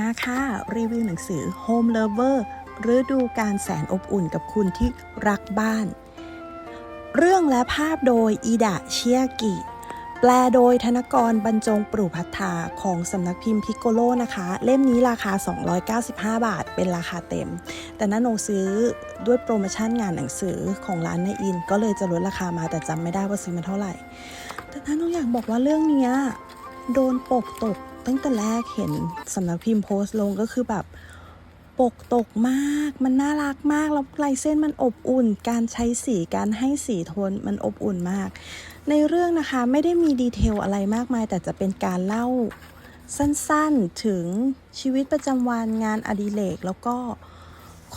มาค่ะ รีวิวหนังสือ Home Lover ฤดูการแสนอบอุ่นกับคุณที่รักบ้าน เรื่องและภาพโดยอีดะเชียกิ แปลโดยธนกรบรรจงปรูพัฒนาของสำนักพิมพ์พิกโกโลนะคะ เล่มนี้ราคา 295 บาท เป็นราคาเต็ม แต่น้าโนซื้อด้วยโปรโมชั่นงานหนังสือของร้านในอิน ก็เลยจะลดราคามาแต่จำไม่ได้ว่าซื้อมาเท่าไหร่ แต่น้าโนอยากบอกว่าเรื่องนี้โดนปกตก ตั้งแต่แรกเห็นสำนักพิมพ์โพสต์ลงก็คือแบบปกตกมาก มันน่ารักมาก แล้วลายเส้นมันอบอุ่น การใช้สี การให้สีโทนมันอบอุ่นมาก ในเรื่องนะคะไม่ได้มีดีเทลอะไรมากมาย แต่จะเป็นการเล่าสั้นๆ ถึงชีวิตประจำวันงานอดิเรก แล้วก็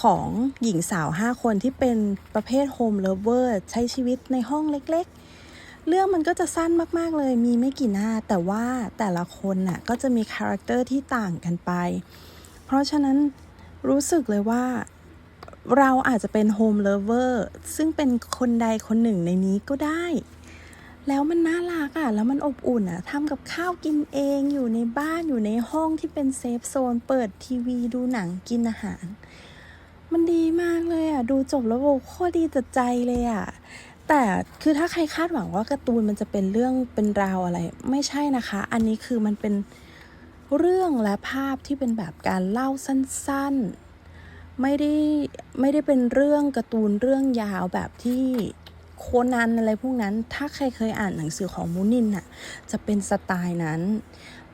ของหญิงสาว 5 คนที่เป็นประเภทโฮมเลเวอร์ใช้ชีวิตในห้องเล็กๆ เรื่องมันก็จะสั้นมากๆเลย มีไม่กี่หน้า แต่ว่าแต่ละคนน่ะก็จะมีคาแรคเตอร์ที่ต่างกันไป เพราะฉะนั้นรู้สึกเลยว่าเราอาจจะเป็นโฮมเลเวอร์ซึ่งเป็นคนใดคนหนึ่งในนี้ก็ได้ แล้วมันน่ารักอะ่ะ แล้วมันอบอุ่นอะ่ะทำกับข้าวกินเองอยู่ในบ้านอยู่ในห้องที่เป็นเซฟโซน เปิดทีวีดูหนังกินอาหาร มันดีมากเลยอะ่ะ ดูจบแล้วโอ้โคตรดีจัดใจเลยอะ่ะ แต่คือถ้าใครคาดหวังว่าการ์ตูนมันจะเป็นเรื่องเป็นราวอะไร ไม่ใช่นะคะ อันนี้คือมันเป็นเรื่องและภาพที่เป็นแบบการเล่าสั้นๆ ไม่ได้ไม่ได้เป็นเรื่องการ์ตูนเรื่องยาวแบบที่โคนันอะไรพวกนั้น ถ้าใครเคยอ่านหนังสือของมูนินน่ะ จะเป็นสไตล์นั้น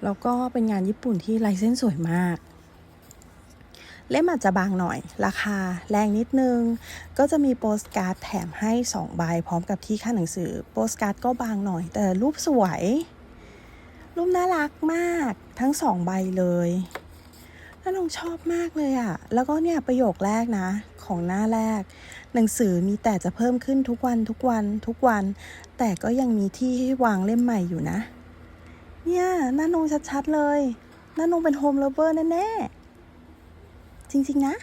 แล้วก็เป็นงานญี่ปุ่นที่ลายเส้นสวยมาก เล่มอาจจะบางหน่อย ราคาแรงนิดนึง ก็จะมีโปสการ์ดแถมให้ 2 ใบพร้อมกับที่ค่าหนังสือ โปสการ์ดก็บางหน่อย แต่รูปสวย รูปน่ารักมากทั้งสองใบเลยน่าลงชอบมากเลยอะ่ะแล้วก็เนี่ยประโยคแรกนะ ของหน้าแรก หนังสือมีแต่จะเพิ่มขึ้นทุกวันทุกวันทุกวัน แต่ก็ยังมีที่ให้วางเล่มใหม่อยู่นะ เนี่ยน่านงชัดๆเลยน่านงเป็นโฮมเลเวอร์แน่ๆ จริง ๆ นะ